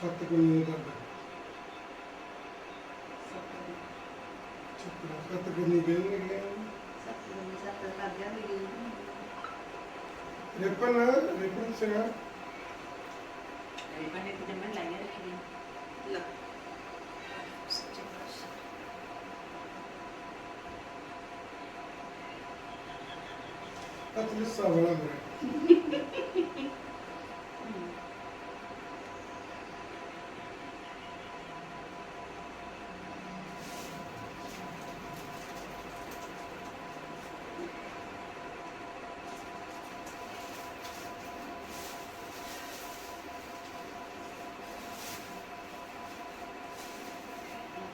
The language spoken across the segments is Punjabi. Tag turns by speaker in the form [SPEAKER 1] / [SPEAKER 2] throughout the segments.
[SPEAKER 1] ਛੱਤ ਕਿੰਨੀ ਹੈ ਤੁਹਾਡਾ?
[SPEAKER 2] ਸੱਤ ਦਿਨ
[SPEAKER 1] ਛੱਤ ਛੱਤ ਕਿੰਨੀ ਦੇਣਗੇ
[SPEAKER 2] ਸੱਤ ਦਿਨ ਸੱਤ ਕਰ ਗਿਆ ਵੀ
[SPEAKER 1] ਰਿਪਨ ਰਿਪਨ ਸਿਆ। ਅਤਲੀ ਸਾਵਲਾ ਮੇਰਾ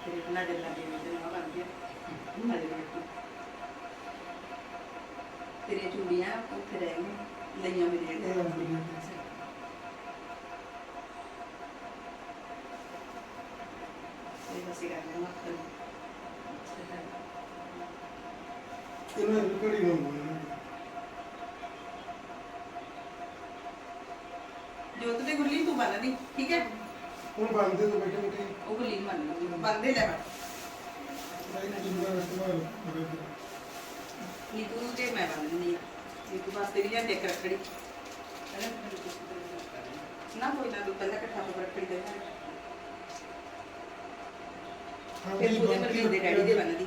[SPEAKER 2] ਤੇਰੇ ਨਾਲ ਦੇ ਲੱਗੇ ਨੇ ਨਾ ਬਣ ਗਿਆ ਹਲੇ ਦੇਖੋ ਤੇਰੇ ਚੂੜੀਆਂ ਉੱਥੇ ਰਹਿ
[SPEAKER 1] ਅੰਬਰੀ
[SPEAKER 2] ਇਹ ਅਸੀਂ ਕਰ ਲੈਣਾ
[SPEAKER 1] ਇਹਨਾਂ ਨੂੰ ਬੋਲਣਾ।
[SPEAKER 2] ਜੋਤ ਦੇ ਗੁੱਲੀ ਤੂੰ ਬੰਨ ਦੀ ਠੀਕ ਹੈ?
[SPEAKER 1] ਹੁਣ ਬੰਦੇ ਤੋਂ ਬੈਠੇ ਬੈਠੇ।
[SPEAKER 2] ਉਹ ਗੁੱਲੀ ਨੂੰ ਬੰਨ ਲਓ ਬੰਦੇ ਲੈ ਬੈਠ
[SPEAKER 1] ਮੈਂ ਜਿੰਨਾ ਇਸਤੇਮਾਲ ਕਰੇ।
[SPEAKER 2] ਨੀ ਤੂੰ ਮੈਂ ਬੰਨ ਦਿੰਦੀ ਨੀ ਵਾਸਤੇ ਵੀ ਲਿਆਂਦੇ ਇੱਕ ਰੱਖੜੀ। ਇਕੱਠਾ ਫਿਰ ਦੇ ਡੈਡੀ ਦੇ ਬੰਨ ਦੀ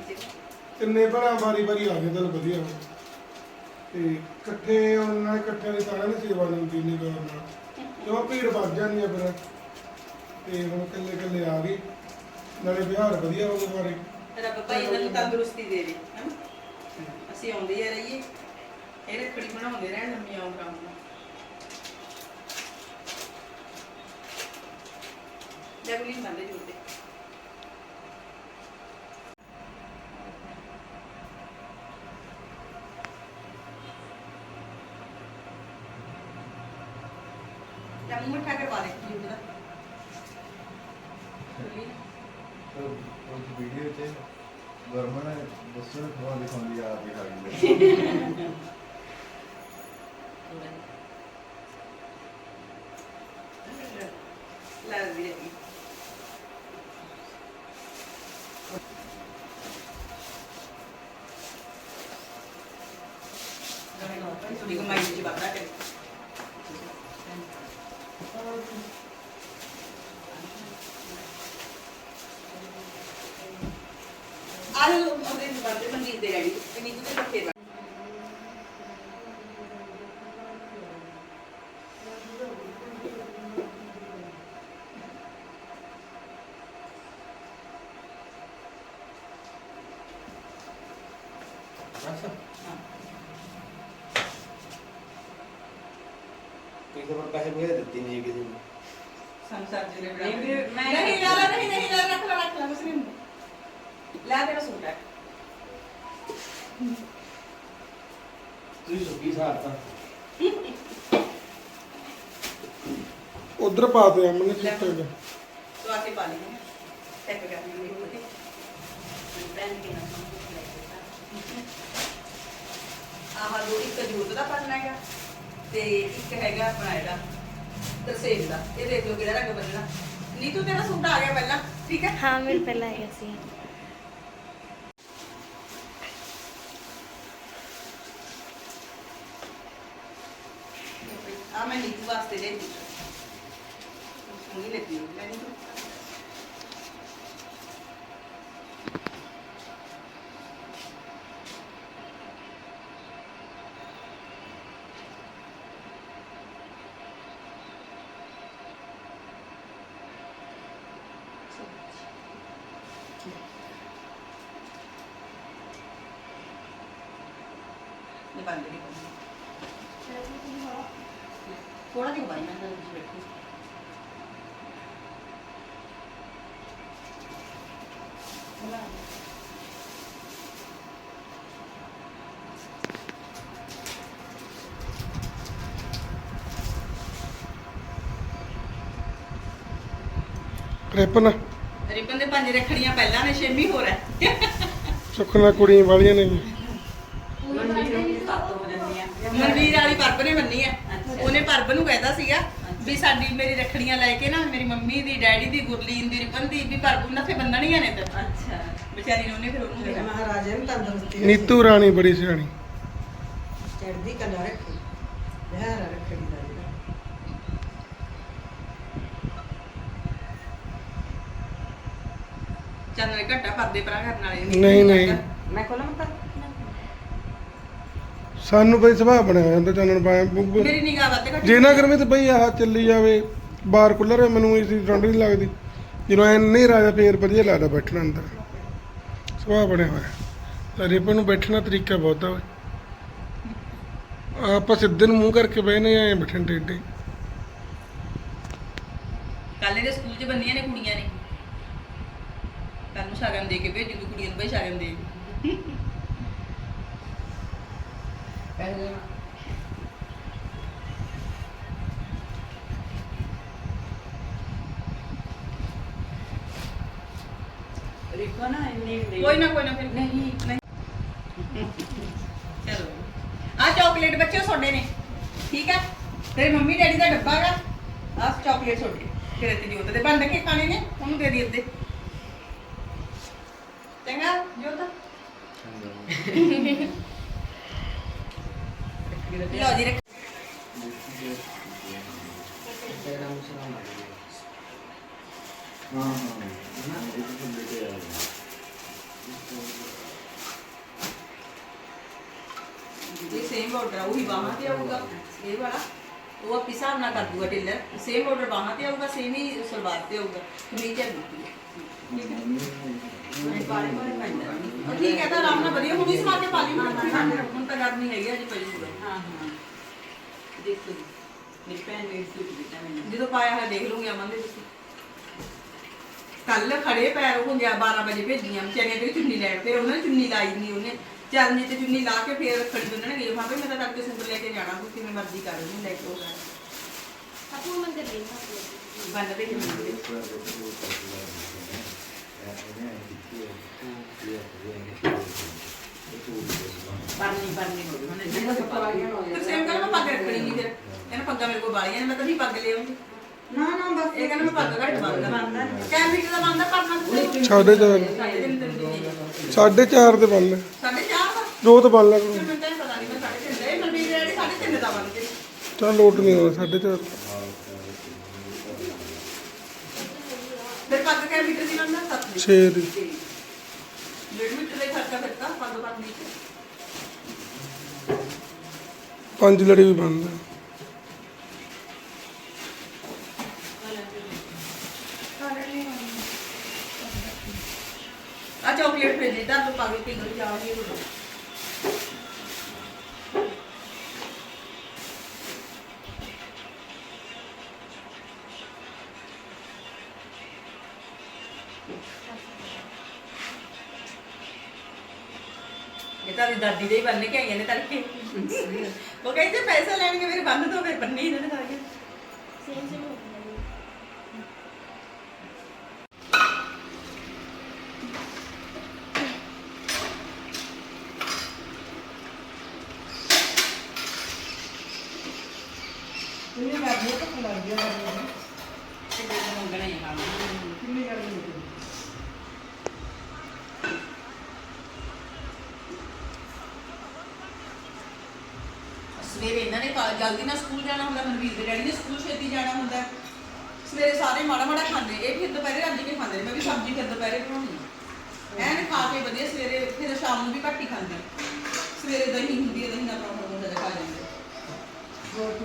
[SPEAKER 1] ਤਿੰਨੇ ਭਰਾ ਵਾਰੀ ਵਾਰੀ ਆ ਗਏ ਤਾਂ ਵਧੀਆ। ਤੇ ਇਕੱਠੇ ਉਹਨਾਂ ਨੇ ਇਕੱਠਿਆਂ ਦੀ ਸੇਵਾ ਨਹੀਂ ਹੁੰਦੀ ਨਹੀਂ ਕਿਉਂ ਭੀੜ ਵੱਧ ਜਾਂਦੀ ਆ ਫਿਰ? ਤੇ ਹੁਣ ਇਕੱਲੇ ਇਕੱਲੇ ਆ ਗਏ। ਨਾਲੇ ਵਿਹਾਰ ਵਧੀਆ ਹੋ ਗਿਆ ਬਾਰੇ
[SPEAKER 2] ਰੱਬ ਭਾਈ ਇਹਨਾਂ ਨੂੰ ਤੰਦਰੁਸਤੀ ਦੇ ਦੇ ਹੈਨਾ? ਅਸੀਂ ਆਉਂਦੇ ਆ ਰਹੀਏ। ਇਹ ਰੱਖੜੀ ਬਣਾਉਂਦੇ ਰਹਿਣ ਲੰਮੀਆਂ ਉਮਰਾਂ ਨੂੰ। ਜਗਲੀ ਬੰਦੇ ਜੁੱਤੇ ਜਾਂ ਮੂੰਹ ਮਿੱਠਾ ਕਰਵਾ ਦੇ ਜੁੱਤ ਦਾ
[SPEAKER 3] ਉਸ ਵੀਡੀਓ 'ਚ ਵਰਮਨ ਦੱਸੋ ਨਾ ਖਵਾ ਦਿਖਾਉਂਦੀ ਆ ਆਪ ਹੀ ਖਾ ਗਈ
[SPEAKER 2] ਲੈ ਵੀਰੇ ਥੋੜੀ ਕਮਾਈ ਦੀ ਬਾਤ ਕਰੇ ਆ ਲੋ ਉਹਦੇ ਬੰਦੇ ਮਨਜੀਤ ਦੇ ਡੈਡੀ ਤੇ ਨੀਤੂ ਦੇ ਪੱਕੇ ਦਾ
[SPEAKER 4] ਕਿਸੇ ਪਰ ਪੈਸੇ ਪੂਸੇ ਦਿੱਤੀ ਨਹੀਂ ਕਿਸੇ ਨੂੰ
[SPEAKER 2] ਸੰਸਾਰ ਜਿਹੜੇ ਬਣਾ
[SPEAKER 5] ਨਹੀਂ ਮੈਂ-
[SPEAKER 2] ਨਹੀਂ ਯਾਰ ਨਹੀਂ ਨਹੀਂ ਯਾਰ ਰੱਖ ਲੈ ਰੱਖ ਲੈ ਕੁਛ ਨਹੀਂ ਲੈ ਤੇਰਾ ਸੂਟ ਹੈ।
[SPEAKER 4] ਤੁਸੀਂ ਸੁੱਕੀ ਸਾਰਤਾ
[SPEAKER 1] ਉਧਰ ਪਾ ਦੇ ਅਮਨ ਨੇ ਚਿੱਟੇ ਦੇ
[SPEAKER 2] ਤੂੰ ਆ ਕੇ ਪਾ ਲਈ ਟੈਕ ਕਰ ਲਈ ਉਹਦੇ
[SPEAKER 5] ਬ੍ਰਾਂਡ ਕੇ ਨਾਮ
[SPEAKER 2] ਆਹ ਦੋ ਇੱਕ ਜੂਤ ਦਾ ਪੜਨਾ ਹੈਗਾ। ਤੇ ਇੱਕ ਹੈਗਾ ਆਪਣਾ ਇਹਦਾ ਤਰਸੇਮ ਦਾ। ਇਹ ਦੇਖ ਲਓ ਕਿਹੜਾ ਰੰਗ ਬਦਲਣਾ। ਨੀਤੂ ਤੇਰਾ ਸੂਟ ਆ ਗਿਆ ਪਹਿਲਾਂ ਠੀਕ ਹੈ?
[SPEAKER 6] ਹਾਂ ਮੇਰੇ ਪਹਿਲਾਂ ਆਇਆ ਸੀ।
[SPEAKER 2] ਆ ਮੈਂ ਨੀਤੂ ਵਾਸਤੇ ਲੈ ਦਿੱਤੀ ਸੋਹਣੀ ਲੱਗੀ ਲੈ ਨੀਤੂ ਬੰਦ ਨਹੀਂ ਕਰਨਾ। ਥੋੜਾ ਜਿਹਾ ਬਾਈ ਮੈਂ ਅੰਦਰ ਵਿੱਚ ਬੈਠੀ
[SPEAKER 1] ਰਿਪਨ।
[SPEAKER 2] ਰਿਬਨ ਦੇ ਪੰਜ ਰੱਖੜੀਆਂ ਪਹਿਲਾਂ ਨੇ ਛੇਵੀਂ ਹੋਰ ਹੈ।
[SPEAKER 1] ਸੁਖਨਾ ਕੁੜੀਆਂ ਵਾਲੀਆਂ ਨੇ
[SPEAKER 2] ਮਨਵੀਰ ਵਾਲੀ ਪਰਬ ਨੇ ਬੰਨੀ ਹੈ ਉਹਨੇ ਪਰਬ ਨੂੰ ਕਹਿਤਾ ਸੀਗਾ ਵੀ ਸਾਡੀ ਮੇਰੀ ਰੱਖੜੀਆਂ ਲੈ ਕੇ ਨਾ ਮੇਰੀ ਮੰਮੀ ਦੀ ਡੈਡੀ ਦੀ ਗੁਰਲੀਨ ਦੀ ਰਿਪਨ ਦੀ ਵੀ ਪਰ ਉਹਨਾਂ ਫੇ ਬੰਨਣੀਆਂ ਨੇ ਤੇ
[SPEAKER 5] ਅੱਛਾ।
[SPEAKER 2] ਵਿਚਾਰੀ ਨੇ ਉਹਨੇ ਫਿਰ ਉਹਨੂੰ
[SPEAKER 6] ਮਹਾਰਾਜਾ ਨੂੰ ਤੰਦਰੁਸਤੀ
[SPEAKER 1] ਨੀਤੂ ਰਾਣੀ ਬੜੀ ਸਿਆਣੀ।
[SPEAKER 6] ਚੜਦੀ ਕਲਾ ਰੱਖੀ। ਬਿਹਾਰ ਰੱਖੜੀ ਦਾ ਜਿਹੜਾ।
[SPEAKER 2] ਚੰਨ ਘੱਟਾ ਪਰਦੇ ਪਰਾਂ ਕਰਨ ਵਾਲੇ
[SPEAKER 1] ਨਹੀਂ, ਨਹੀਂ।
[SPEAKER 6] ਮੈਂ ਕੋਲ ਮਤ
[SPEAKER 1] ਸਾਨੂੰ ਬਈ ਸੁਭਾਅ ਬਣਿਆ ਜਾਂਦਾ ਚਾਨਣ ਪਾਇਆ।
[SPEAKER 2] ਮੇਰੀ ਨਿਗਾਹ ਵੱਧ ਘੱਟ।
[SPEAKER 1] ਜੇ ਨਾ ਕਰਵੇਂ ਤੇ ਬਈ ਆਹ ਚੱਲੀ ਜਾਵੇ ਬਾਹਰ ਖੁੱਲ੍ਹਾ ਰਹੇ ਮੈਨੂੰ ਇਸ ਦੀ ਠੰਡ ਨਹੀਂ ਲੱਗਦੀ। ਜਦੋਂ ਐ ਨਹੀਂ ਰਾਜਾ ਫੇਰ ਵਧੀਆ ਲੱਗਦਾ ਬੈਠਣਾ ਅੰਦਰ। ਸੁਭਾਅ ਬਣਿਆ ਹੋਇਆ। ਰਿਪਨ ਨੂੰ ਬੈਠਣਾ ਤਰੀਕਾ ਬਹੁਤ ਆ ਓਏ। ਆਪਾਂ ਸਿੱਧੇ ਨੂੰ ਮੂੰਹ ਕਰਕੇ ਬਹਿਨੇ ਐ ਬੈਠਣ ਟੇਡੇ
[SPEAKER 2] ਕੱਲ ਇਹਦੇ ਸਕੂਲ 'ਚ ਬੰਦੀਆਂ ਨੇ ਕੁੜੀਆਂ ਨੇ। ਕੱਲ ਨੂੰ ਸ਼ਗਨ ਦੇ ਕੇ ਭੇਜੂ ਤੂੰ ਕੁੜੀਆਂ ਨੂੰ ਬਈ ਸ਼ਗਨ ਦੇ।
[SPEAKER 6] ਪਹਿਲੇ।
[SPEAKER 5] ਰਿਕੋ ਨਾ ਇੰਨੀ ਦੇ
[SPEAKER 2] ਕੋਈ ਨਾ ਕੋਈ ਨਾ ਫਿਰ
[SPEAKER 5] ਨਹੀਂ
[SPEAKER 2] ਨਹੀਂ। ਚਲੋ ਆ ਚਾਕਲੇਟ ਬੱਚੇ ਤੁਹਾਡੇ ਨੇ। ਠੀਕ ਹੈ ਤੇਰੀ ਮੰਮੀ ਡੈਡੀ ਦਾ ਡੱਬਾ ਹੈਗਾ। ਆ ਚਾਕਲੇਟ ਤੁਹਾਡੇ। ਤੇਰੇ ਤੇ ਜੋਤ ਦੇ। ਬੰਦ ਕੇ ਖਾਣੇ ਨੇ। ਉਹਨੂੰ ਦੇ ਦੀ ਅੱਧੇ। ਚੰਗਾ ਜੋਤ? ਲਓ ਜੀ
[SPEAKER 3] ਹਾਂ ਹਾਂ ਇਹ ਤਾਂ ਬੇਟੇ ਆ
[SPEAKER 2] ਇਹ ਸੇਮ ਆਰਡਰ ਉਹੀ ਬਾਹਾਂ ਤੇ ਆਊਗਾ, ਇਹ ਵਾਲਾ। ਉਹ ਆਪੇ ਹਿਸਾਬ ਨਾਲ ਕਰ ਦੂਗਾ ਟੇਲਰ ਸੇਮ ਆਰਡਰ ਬਾਹਾਂ ਤੇ ਆਊਗਾ ਸੇਮ ਹੀ ਸਲਵਾਰ ਤੇ ਆਊਗਾ। ਕਮੀਜ਼ ਹੈ ਠੀਕ ਹੈ ਮੈਂ ਪੈਂਦਾ ਠੀਕ ਹੈ ਤਾਂ ਆਰਾਮ ਨਾਲ ਵਧੀਆ। ਹੁਣ ਇਸ ਮਾਰ ਕੇ ਪਾ ਲਈ ਹੁਣ। ਹੁਣ ਤਾਂ ਗਰਮੀ ਹੈਗੀ ਅਜੇ ਪਈ ਹੋਊਗਾ
[SPEAKER 5] ਹਾਂ ਹਾਂ। ਦੇਖੋ ਜੀ, ਮੇਰੀ ਭੈਣ ਨੇ ਸੂਟ ਦਿੱਤਾ ਮੈਨੂੰ।
[SPEAKER 2] ਜਦੋਂ ਪਾਇਆ ਹੋਇਆ ਦੇਖ ਲੂੰਗੀ ਅਮਨ ਦੇ ਤੁਸੀਂ। ਕੱਲ ਖੜੇ ਪੈਰ ਉਹ 12 ਵਜੇ ਭੇਜੀਆਂ। ਵਿਚਾਰੀਆਂ ਤੇ ਚੁੰਨੀ ਲੈਣ ਫਿਰ ਉਹਨਾਂ ਨੇ ਚੁੰਨੀ ਲਾਈ ਨਹੀਂ ਉਹਨੇ। ਚਰਨੀ ਤੇ ਚੁੰਨੀ ਲਾ ਕੇ ਫਿਰ ਖੜੀ ਬੰਨਣਗੇ। ਹਾਂ ਵੀ ਮੈਂ ਤਾਂ ਤੱਕ ਸੂਟ ਲੈ ਕੇ ਜਾਣਾ ਤੂੰ ਕਿਵੇਂ ਮਰਜ਼ੀ ਕਰ ਉਹਨੂੰ ਲੈ ਕੇ ਉਹ ਜਾਣਾ।
[SPEAKER 7] ਆਪੂ ਮੰਦਰ ਦੇ ਨਾ
[SPEAKER 2] ਬੰਨ ਦੇ ਚੁੰਨੀ
[SPEAKER 5] ਪਰਨੀ ਪਰਨੀ ਹੋ ਗਈ। ਹੁਣ
[SPEAKER 6] ਜਿਹੜਾ ਸਪਾਰੀਆਂ ਹੋ
[SPEAKER 2] ਤੇ ਸੇਮ ਕਹਿੰਦਾ ਮੈਂ ਪੱਗ ਰੱਖਣੀ ਨਹੀਂ ਫਿਰ। ਇਹਨੂੰ ਪੱਗਾਂ ਮੇਰੇ ਕੋਲ ਵਾਲੀਆਂ ਨੇ ਮੈਂ ਨਹੀਂ ਪੱਗ ਲੈ ਆਉਂਗੀ
[SPEAKER 6] ਨਾ ਨਾ ਬਸ।
[SPEAKER 2] ਇਹ ਕਹਿੰਦਾ ਮੈਂ ਪੱਗ ਘੱਟ ਬੰਨਦਾ। ਕੈਮ ਮੀਟਰ ਦਾ ਬੰਨਦਾ ਤਿੰਨ ਦਿਨ
[SPEAKER 1] ਸਾਢੇ ਚਾਰ। ਦੇ ਬੰਨ ਲੈ
[SPEAKER 2] ਸਾਢੇ ਚਾਰ ਦਾ
[SPEAKER 1] ਜੋਤ ਬੰਨ ਲੈ
[SPEAKER 2] ਫਿਰ ਮੈਨੂੰ ਤਾਂ ਇਹ ਪਤਾ ਨਹੀਂ ਮੈਂ ਸਾਢੇ ਤਿੰਨ ਦਾ ਇਹ ਮਨਵੀਰ ਡੈਡੀ ਸਾਢੇ ਤਿੰਨ ਦਾ ਬੰਨ ਕੇ।
[SPEAKER 1] ਚੱਲ ਲੋਟ ਨਹੀਂ ਹੋਣਾ ਸਾਢੇ ਚਾਰ
[SPEAKER 2] ਫਿਰ ਪੱਗ ਕੈਮ ਮੀਟਰ ਦੀ ਬੰਨਦਾ ਸੱਤ ਦੀ
[SPEAKER 1] 6 ਦੀ
[SPEAKER 2] ਡੇਢ ਮੀਟਰ ਦਾ ਹੀ ਖਰਚਾ ਫਿਰਦਾ ਪੱਗ ਬੰਨ੍ਹਣੀ ਚ
[SPEAKER 1] ਪੰਜ ਲੜੀ ਵੀ ਬੰਨਦਾ
[SPEAKER 2] ਇਹ ਤਾਂ ਮੇਰੀ ਦਾਦੀ ਦੇ ਹੀ ਬੰਨ ਕੇ ਆਈਆਂ ਨੇ ਤੜਕੇ ਉਹ ਕਹਿੰਦੇ ਪੈਸਾ ਲੈਣਗੇ, ਮੇਰੇ ਬੰਨ ਦੋ, ਫਿਰ ਬੰਨੀ ਇਹਨਾਂ ਨੇ ਸਾਰੀਆਂ
[SPEAKER 7] ਸੇਮ ਸੇਮ ਹੋ ਗਿਆ
[SPEAKER 6] ਕਿੰਨੀ ਗਰਮੀ ਹੈ ਤਾਂ ਲੱਗ ਗਿਆ
[SPEAKER 5] ਤੇ ਦੇ ਮੰਗਣਾ ਹੀ ਹਾਂ
[SPEAKER 6] ਕਿੰਨੀ ਗਰਮੀ ਹੈ
[SPEAKER 2] ਸਵੇਰੇ ਇਹਨਾਂ ਨੇ ਕਾ- ਜਲਦੀ ਨਾਲ ਸਕੂਲ ਜਾਣਾ ਹੁੰਦਾ ਮਨਵੀਰ ਦੇ ਡੈਡੀ ਨੇ ਸਕੂਲ ਛੇਤੀ ਜਾਣਾ ਹੁੰਦਾ। ਸਵੇਰੇ ਸਾਰੇ ਮਾੜਾ ਮਾੜਾ ਖਾਂਦੇ। ਇਹ ਫਿਰ ਦੁਪਹਿਰੇ ਰੱਜ ਕੇ ਖਾਂਦੇ ਨੇ। ਮੈਂ ਵੀ ਸਬਜ਼ੀ ਫਿਰ ਦੁਪਹਿਰੇ ਬਣਾਉਣੀ ਆ ਐਨ ਖਾ ਕੇ ਵਧੀਆ ਸਵੇਰੇ ਫਿਰ ਸ਼ਾਮ ਨੂੰ ਵੀ ਘੱਟ ਹੀ ਖਾਂਦੇ ਸਵੇਰੇ ਦਹੀਂ ਹੁੰਦੀ ਹੈ ਦਹੀਂ ਨਾਲ ਪਰੌਂਠਾ ਹੁੰਦਾ ਖਾ ਜਾਂਦੇ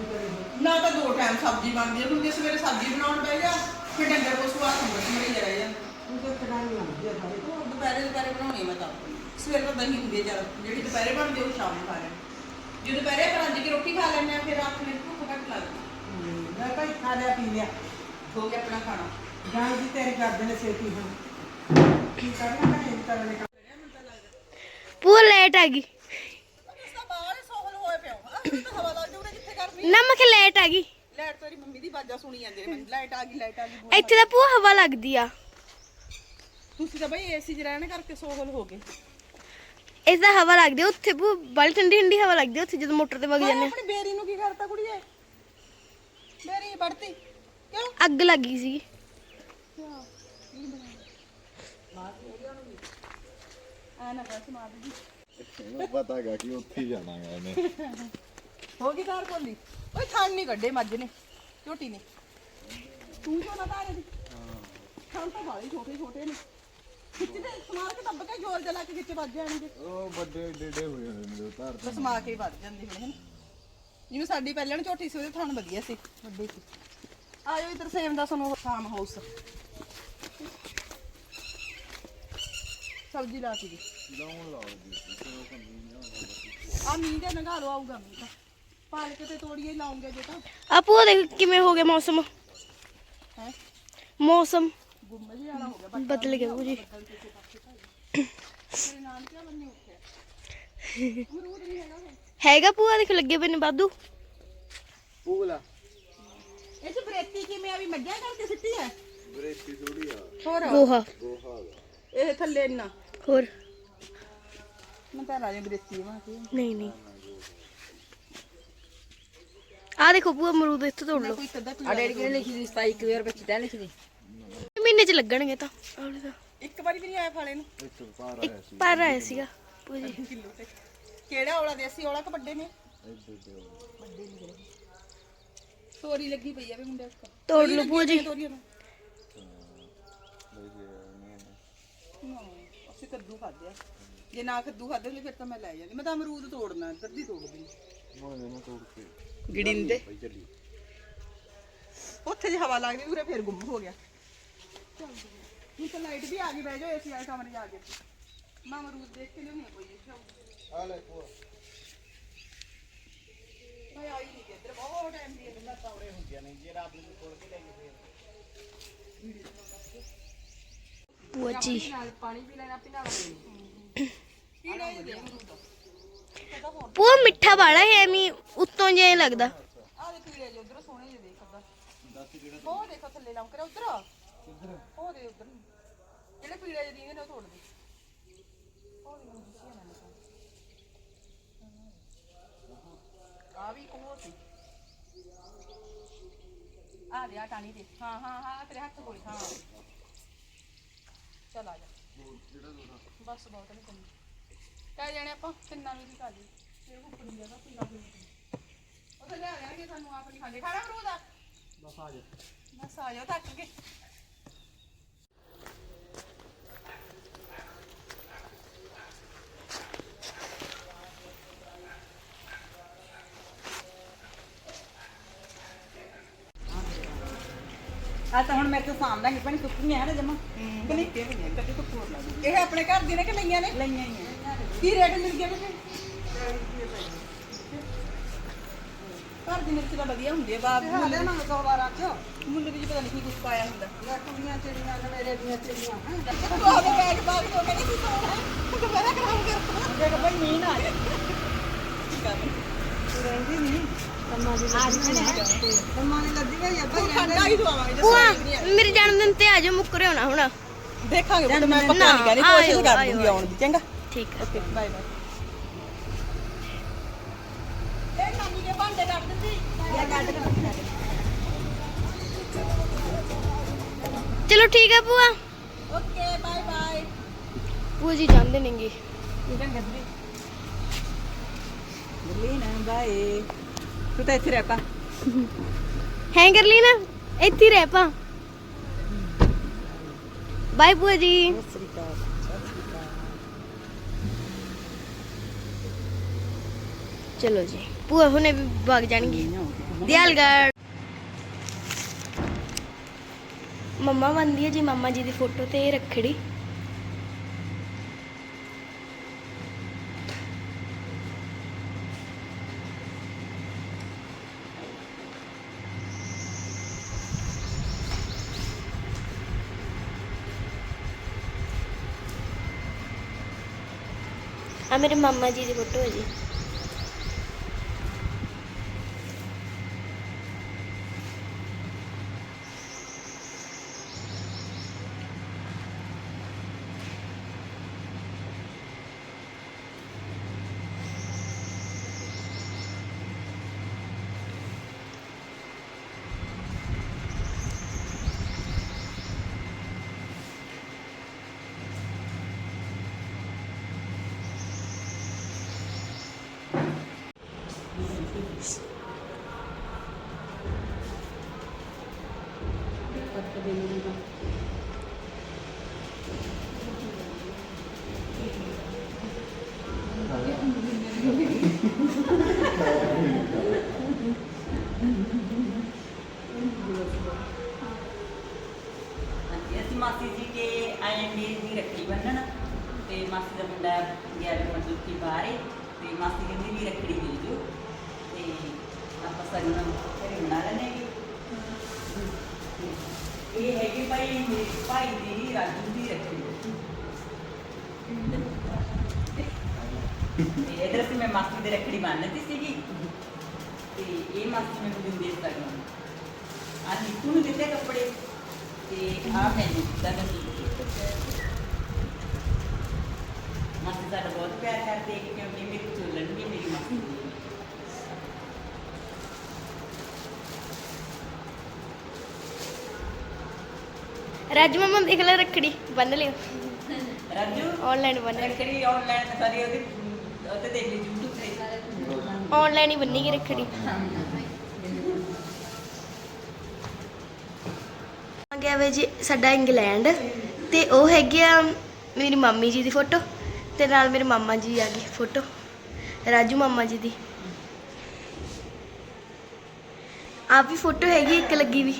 [SPEAKER 6] ਕਰੇ
[SPEAKER 2] ਨਾ ਤਾਂ ਦੋ ਟਾਈਮ ਸਬਜ਼ੀ ਬਣਦੀ ਹੈ ਕਿਉਂਕਿ ਸਵੇਰੇ ਸਬਜ਼ੀ ਬਣਾਉਣ ਬਹਿ ਜਾ ਫਿਰ ਡੰਗਰ ਪਸ਼ੂ ਆ ਸਮਝ ਨਹੀਂ ਰਹਿ ਜਾਂਦੇ ਦੁਪਹਿਰੇ ਦੁਪਹਿਰੇ ਬਣਾਉਣੀ ਆ ਮੈਂ ਤਾਂ। ਸਵੇਰੇ ਤਾਂ ਦਹੀਂ ਹੁੰਦੀ ਹੈ ਚੱਲ। ਜਿਹੜੀ ਦੁਪਹਿਰੇ ਬਣਦੀ ਆ ਉਹ ਸ਼ਾਮ ਨੂੰ ਖਾ ਲੈਣੀ ਜੇ ਦੁਪਹਿਰੇ ਆਪਾਂ ਰੱਜ ਕੇ ਰੋਟੀ ਖਾ ਲੈਂਦੇ ਆ ਫਿਰ ਰਾਤ ਨੂੰ ਭੁੱਖ ਘੱਟ ਲੱਗਦੀ।
[SPEAKER 6] ਮੈਂ ਤਾਂ ਖਾ ਲਿਆ ਪੀ ਲਿਆ।
[SPEAKER 2] ਹੋ ਗਿਆ ਆਪਣਾ ਖਾਣਾ।
[SPEAKER 6] ਗਾਂ ਜੀ ਤੇਰੇ ਕਰਦੇ ਨੇ ਛੇਤੀ ਹੁਣ। ਕੀ ਕਰਨਾ ਮੈਂ ਇਹ ਤਰ੍ਹਾਂ ਦੇ ਕੰਮ
[SPEAKER 7] ਪੂਰਾ ਲੇਟ ਆ ਗਈ।
[SPEAKER 2] ਤਾਂ ਬਾਹਰ ਸੋਹਲ ਹੋਏ ਪਿਆ ਤਾਂ ਹਵਾ ਲੱਗ ਜੂਰੇ ਕਿੱਥੇ ਕਰਨੀ
[SPEAKER 7] ਨਾ ਮੈਂ ਕਿ ਲੇਟ ਆ ਗਈ।
[SPEAKER 2] ਲਾਈਟ ਤੇਰੀ ਮੰਮੀ ਦੀ ਆਵਾਜ਼ਾਂ ਸੁਣੀ ਜਾਂਦੇ ਨੇ। ਲਾਈਟ ਆ ਗਈ ਲਾਈਟ ਆ ਗਈ
[SPEAKER 7] ਇੱਥੇ ਤਾਂ ਪੂਰਾ ਹਵਾ ਲੱਗਦੀ ਆ।
[SPEAKER 2] ਤੁਸੀਂ ਤਾਂ ਬਈ ਏਸੀ 'ਚ ਰਹਿਣ ਕਰਕੇ ਸੋਹਲ ਹੋ ਗਏ।
[SPEAKER 7] ਇਸ ਦਾ ਹਵਾ ਲੱਗਦੀ ਆ, ਉੱਥੇ ਪੂ ਬੜੀ ਠੰਡੀ ਠੰਡੀ ਹਵਾ ਲੱਗਦੀ ਆ ਉੱਥੇ ਜਦੋਂ ਮੋਟਰ ਤੇ ਵਗ ਜਾਂਦੇ ਆ।
[SPEAKER 2] ਆਪਣੀ ਬੇਰੀ ਨੂੰ ਕੀ ਕਰਤਾ ਕੁੜੀਏ? ਮੇਰੀ ਵੜਤੀ। ਕਿਉਂ?
[SPEAKER 7] ਅੱਗ ਲੱਗ ਗਈ ਸੀ
[SPEAKER 2] ਆ ਨਾ ਬਸ ਮਾਰ ਦੀ।
[SPEAKER 3] ਇਹਨੂੰ ਪਤਾ ਹੈਗਾ ਕਿ ਉੱਥੇ ਹੀ ਜਾਣਾ ਹੈ ਇਹਨੇ।
[SPEAKER 2] ਹੋ ਗਈ ਤਾਰ ਕੋਲੀ ਓਏ ਥਣ ਨਹੀਂ ਕੱਢੇ ਮੱਝ ਨੇ ਝੋਟੀ ਨੇ। ਤੂੰ ਜੋ ਨਾ ਤਾਰੇ ਦੀ? ਥਣ ਤਾਂ ਬਾਲੇ ਛੋਟੇ ਛੋਟੇ ਨੇ। ਖਿੱਚਦੇ ਸਮਾਰ ਕੇ ਦੱਬ ਕੇ ਜੋਰ ਜਲਾ ਕੇ ਖਿੱਚ ਵੱਜ ਜਾਣਗੇ।
[SPEAKER 3] ਉਹ ਵੱਡੇ ਏਡੇ ਹੋਏ ਹੋਏ ਨੇ ਉਤਾਰ
[SPEAKER 2] ਬਸ ਕੇ ਹੀ ਵੱਜ ਜਾਂਦੇ ਹੁਣ ਹਨ? ਜਿਵੇਂ ਸਾਡੀ ਪਹਿਲਾਂ ਨੂੰ ਝੋਟੀ ਸੀ ਉਹਦੇ ਥਣ ਵਧੀਆ ਸੀ। ਵੱਡੇ ਸੀ। ਆਜੋ ਇਧਰ ਸੇਮ ਦਾ ਸਾਨੂੰ ਫਾਰਮ ਹਾਊਸ ਸਬਜ਼ੀ ਲਾ ਤੀ ਜੀ
[SPEAKER 3] ਲਾਉਣ ਲਾਓ ਜੀ
[SPEAKER 2] ਆ ਮੀਂਹ ਦੇ ਨਗਾ ਲੋ ਆਊਗਾ ਮੀਂਹ ਤਾਂ। ਪਾਲਕ ਤੇ ਤੋੜੀਏ ਹੀ ਲਾਉਂਗੇ ਜੇ ਤਾਂ।
[SPEAKER 7] ਆ ਭੂਆ ਦੇਖ ਕਿਵੇਂ ਹੋ ਗਿਆ ਮੌਸਮ।
[SPEAKER 2] ਹੈ?
[SPEAKER 7] ਮੌਸਮ। ਬਦਲ ਗਿਆ
[SPEAKER 2] ਨਹੀਂ ਹੈਗਾ
[SPEAKER 7] ਭੂਆ ਦੇਖ ਲੱਗੇ ਪਏ ਨੇ ਵਾਧੂ
[SPEAKER 8] ਪੂਗਲਾ
[SPEAKER 2] ਇਹ ਚ ਬਰੇਤੀ ਕਿਵੇਂ ਆ ਵੀ ਮੱਝਾਂ ਕਰਕੇ ਸਿੱਟੀ ਹੈ
[SPEAKER 3] ਬਰੇਤੀ ਥੋੜੀ ਆ।
[SPEAKER 2] ਹੋਰ?
[SPEAKER 7] ਗੋਹਾ।
[SPEAKER 3] ਗੋਹਾ ਦਾ
[SPEAKER 2] ਇਹ ਥੱਲੇ ਇੰਨਾ।
[SPEAKER 7] ਹੋਰ?
[SPEAKER 2] ਮੈਂ ਤਾਂ ਰਾਜੇ ਬਰੇਤੀ ਮਾ ਕੇ
[SPEAKER 7] ਨਹੀਂ ਨਹੀਂ। ਆ ਦੇਖੋ ਭੂਆ ਅਮਰੂਦ ਇੱਥੇ ਤੋੜ ਲਓ।
[SPEAKER 5] ਆ ਡੈਡੀ ਕਿਹਨੇ ਲਿਖੀ ਸੀ? 27 ਵੇਰ ਬੱਚੀ ਤਾਂ ਲਿਖੀ ਸੀ।
[SPEAKER 7] ਮਹੀਨੇ ਚ ਲੱਗਣਗੇ ਤਾਂ। ਆਲੇ ਤਾਂ।
[SPEAKER 2] ਇੱਕ ਵਾਰੀ ਵੀ ਨਹੀਂ ਆਇਆ ਫਾਲੇ ਨੂੰ?
[SPEAKER 3] ਇੱਕ ਪਾਰ ਆਇਆ ਸੀ।
[SPEAKER 7] ਪਰ ਆਇਆ ਸੀਗਾ। ਭੂਆ ਜੀ
[SPEAKER 2] ਕਿਲੋ ਤੇ। ਕਿਹੜਾ ਔਲਾ ਦੇਸੀ ਔਲਾ ਕਿ ਵੱਡੇ ਨੇ?
[SPEAKER 3] ਏਡੇ ਏਡੇ
[SPEAKER 2] ਤੋਰੀ ਲੱਗੀ ਪਈ ਆ ਵੀ ਮੁੰਡੇ
[SPEAKER 7] ਤੋੜ ਲਓ ਭੂਆ ਜੀ
[SPEAKER 2] ਤੋਰੀਆਂ ਨੂੰ ਨਾ, ਅਸੀਂ ਕੱਦੂ ਖਾਦੇ ਆ। ਜੇ ਨਾ ਕੱਦੂ ਖਾਦੇ ਫਿਰ ਤਾਂ ਮੈਂ ਲੈ ਜਾਂਦੀ। ਮੈਂ ਤਾਂ ਅਮਰੂਦ ਤੋੜਨਾ ਇੱਧਰ ਦੀ ਤੋੜਦੀ।
[SPEAKER 3] ਮੈਂ ਇਹਨੂੰ ਤੋੜ ਕੇ
[SPEAKER 2] ਗਿੜਿੰਦੇ।
[SPEAKER 3] ਭਾਈ ਚੱਲੀ।
[SPEAKER 2] ਉੱਥੇ ਜੇ ਹਵਾ ਲੱਗਦੀ ਉਰੇ ਫਿਰ ਗੁੰਮ ਹੋ ਗਿਆ। ਹੁਣ ਤਾਂ ਲਾਈਟ ਵੀ ਆ ਗਈ ਬਹਿ ਜਾਓ ਏਸੀ ਵਾਲੇ ਕਮਰੇ 'ਚ ਆ ਕੇ। ਮੈਂ ਅਮਰੂਦ ਦੇਖ ਕੇ ਲਿਆਉਣੀ ਆ ਕੋਈ ਇੱਥੇ
[SPEAKER 3] ਆ ਲੈ ਪੂਆ
[SPEAKER 2] ਮੈਂ ਆਈ ਨਹੀਂ ਕਿ ਇੱਧਰ ਬਹੁਤ ਟਾਈਮ ਦੀ ਹੈ
[SPEAKER 7] ਭੂਆ ਜੀ।
[SPEAKER 2] ਕੀੜਾ ਇਹ ਦੇ? ਅਮਰੂਦ ਦਾ
[SPEAKER 7] ਭੂਆ ਮਿੱਠਾ ਵਾਲਾ ਹੈ ਐਵੇਂ ਉੱਤੋਂ ਜਿਹਾ ਲੱਗਦਾ।
[SPEAKER 2] ਆ ਦੇ ਕੀੜੇ ਜੇ ਉਧਰ ਸੋਹਣੇ ਜਿਹੇ ਦੇਖ ਅੱਦਾ ਉਹ ਦੇਖੋ ਥੱਲੇ ਲੰਮ ਕਰਿਆ ਉਧਰ। ਉਹ ਦੇ ਉਧਰ ਜਿਹੜੇ ਪੀੜੇ ਜਿਹੇ ਦੀਂਦੇ ਨੇ ਉਹ ਤੋੜ ਦੇ। ਉਹ ਦੇ ਮੁੰਡੀ ਸੀ ਨਾ ਆ ਵੀ ਕੋਹ ਸੀ। ਆ ਦੇ ਆ ਟਾਣੀ ਦੇ। ਹਾਂ ਹਾਂ ਹਾਂ ਤੇਰੇ ਹੱਥ ਕੋਲ। ਹਾਂ। ਚਲ ਆ ਜਾ। ਬਸ ਬਹੁਤ ਨਹੀਂ ਕੰਨੀ ਕਹਿ ਜਾਣੇ ਆਪਾਂ ਕਿੰਨਾ ਵੀ ਖਾ ਲਈ ਫਿਰ ਉੱਪਰ ਜਗ੍ਹਾ ਕਿੰਨਾ ਵੀ ਉਹ ਤਾਂ ਲਿਆ ਲੈਣਗੇ ਸਾਨੂੰ ਆਪ ਨਹੀਂ ਖਾਂਦੇ। ਖਾਣਾ ਅਮਰੂਦ। ਆ ਬਸ ਆ ਜਾ। ਬਸ ਆ ਜਾ ਤੱਕ ਕੇ
[SPEAKER 5] ਆ ਤਾਂ ਹੁਣ ਮੇਰੇ ਤੋਂ ਸਾਹਮਣਾ ਹੀ ਪਣੀ ਸੁੱਕੀਆਂ ਹੈ। ਨਾ ਜਮਾ
[SPEAKER 2] ਕਿ ਨਹੀਂ ਕੱਟੀ ਤੋਂ ਫੋਰ ਲੱਗ ਇਹ ਆਪਣੇ ਘਰ ਦੀ ਨੇ ਕਿ ਲਈਆਂ ਨੇ?
[SPEAKER 5] ਲਈਆਂ ਹੀ ਆ
[SPEAKER 2] ਕੀ ਰੇਟ ਮਿਲ ਗਿਆ ਤੁਸੀਂ ਘਰ ਦੀ ਮਿਰਚ ਤਾਂ ਵਧੀਆ ਹੁੰਦੀ ਹੈ ਬਾਪ ਮੁੱਲ ਨਾ 112 ਚ। ਮੁੱਲ ਵਿੱਚ ਪਤਾ ਨਹੀਂ ਕੀ ਕੁਝ ਪਾਇਆ ਹੁੰਦਾ। ਲੱਖੀਆਂ ਚਿੜੀਆਂ ਨੇ ਮੇਰੇ ਦੀਆਂ ਚਿੜੀਆਂ ਤੂੰ ਆਵੇ ਬੈਗ ਬਾਗ ਤੋਂ ਕਹਿੰਦੀ ਕੀ ਸੋਣਾ ਤੂੰ ਮੇਰਾ ਖਰਾਬ ਕਰ
[SPEAKER 5] ਦੇਖ ਬਈ ਮੀਂਹ ਨਾ ਆਏ।
[SPEAKER 2] ਰਹਿੰਦੀ ਨਹੀਂ ਭਾਈ ਹੀ? ਜੇ
[SPEAKER 7] ਭੂਆ
[SPEAKER 2] ਸਾਰੀ ਨਹੀਂ।
[SPEAKER 7] ਮੇਰੇ ਜਨਮ ਦਿਨ ਤੇ ਆ ਜਾਓ ਮੁੱਕ ਰਿਓ ਨਾ ਹੁਣ।
[SPEAKER 2] ਦੇਖਾਂਗੇ ਮੈਂ ਪੱਕਾ ਨਹੀਂ ਕਹਿੰਦੀ ਕੋਸ਼ਿਸ਼ ਕਰ ਦੂੰਗੀ ਆਉਣ ਦੀ ਚੰਗਾ?
[SPEAKER 7] ਠੀਕ ਹੈ।
[SPEAKER 2] Okay bye bye. ਇਹ ਨਾਨੀ ਦੇ ਭਾਂਡੇ ਕੱਢ ਦਿੰਦੀ ਇਹ ਕੱਢ ਕੇ
[SPEAKER 7] ਚਲੋ ਠੀਕ ਹੈ ਭੂਆ।
[SPEAKER 2] Okay bye bye.
[SPEAKER 7] ਭੂਆ ਜੀ ਜਾਂਦੇ ਨੇਗੇ।
[SPEAKER 2] ਦਿੱਲੀ ਨਾ ਬਾਏ ਤੂੰ ਤਾਂ ਇੱਥੇ ਰਹਿ ਪਾ।
[SPEAKER 7] ਹੈ ਲਈ ਨਾ ਇੱਥੇ ਹੀ ਰਹਿ ਪਾ। ਬਾਏ ਭੂਆ ਜੀ। ਚਲੋ ਜੀ, ਭੂਆ ਹੁਣੇ ਵੀ ਵਗ ਜਾਣਗੇ। ਦਿਆਲਗੜ ਮੰਮਾ ਬੰਦੀ ਹੈ ਜੀ, ਮੰਮਾ ਜੀ ਦੀ ਫੋਟੋ ਤੇ ਰੱਖੜੀ। ਆ ਮੇਰੇ ਮਾਮਾ ਜੀ ਦੀ ਫੋਟੋ ਹੈ ਜੀ।
[SPEAKER 5] ਤੇ ਇਧਰ ਸੀ ਮੈਂ ਮਾਸੀ ਦੇ ਰੱਖੜੀ ਬੰਨ੍ਹਦੀ ਸੀਗੀ ਤੇ ਇਹ ਮਾਸੀ ਮੈਨੂੰ ਦਿੰਦੇ ਸਗਨ ਆ ਨੀਤੂ ਨੂੰ ਦਿੱਤੇ ਕੱਪੜੇ ਤੇ ਆ ਮੈਨੂੰ ਦਿੱਤਾ ਗੱਡੀ ਮਾਸੀ ਸਾਡਾ ਬਹੁਤ ਪਿਆਰ ਕਰਦੇ ਹੈ ਕਿਉਂਕਿ ਮੇਰੀ ਚੁੱਲਣ ਵੀ ਮੇਰੀ ਮਾਸੀ ਦੀ ਹੈ।
[SPEAKER 7] ਰਾਜ ਮਮਾ ਦੇਖ ਲੈ ਰੱਖੜੀ ਬੰਨ ਲਿਓ
[SPEAKER 5] ਰਾਜੂ
[SPEAKER 7] ਆਨਲਾਈਨ ਬੰਨ
[SPEAKER 5] ਰੱਖੜੀ ਆਨਲਾਈਨ ਸਾਰੀ ਉਹਦੇ ਉਹਤੇ ਦੇਖ ਲਈ YouTube ਤੇ।
[SPEAKER 7] ਆਨਲਾਈਨ ਹੀ ਬੰਨੀ ਗਈ ਰੱਖੜੀ? ਆ ਗਿਆ ਵੇ ਜੀ ਸਾਡਾ ਇੰਗਲੈਂਡ ਤੇ ਉਹ ਹੈਗੀ ਆ ਮੇਰੀ ਮਾਮੀ ਜੀ ਦੀ ਫੋਟੋ ਤੇ ਨਾਲ ਮੇਰੇ ਮਾਮਾ ਜੀ ਆ ਗਈ ਫੋਟੋ, ਰਾਜੂ ਮਾਮਾ ਜੀ ਦੀ। ਆਪ ਵੀ ਫੋਟੋ ਹੈਗੀ, ਇੱਕ ਲੱਗੀ ਵੀ,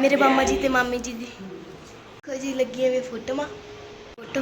[SPEAKER 7] ਮੇਰੇ ਮਾਮਾ ਜੀ ਤੇ ਮਾਮੀ ਜੀ ਦੀ। ਦੇਖੋ ਜੀ, ਲੱਗੀਆਂ ਵੇ ਫੋਟੋਆਂ, ਫੋਟੋ।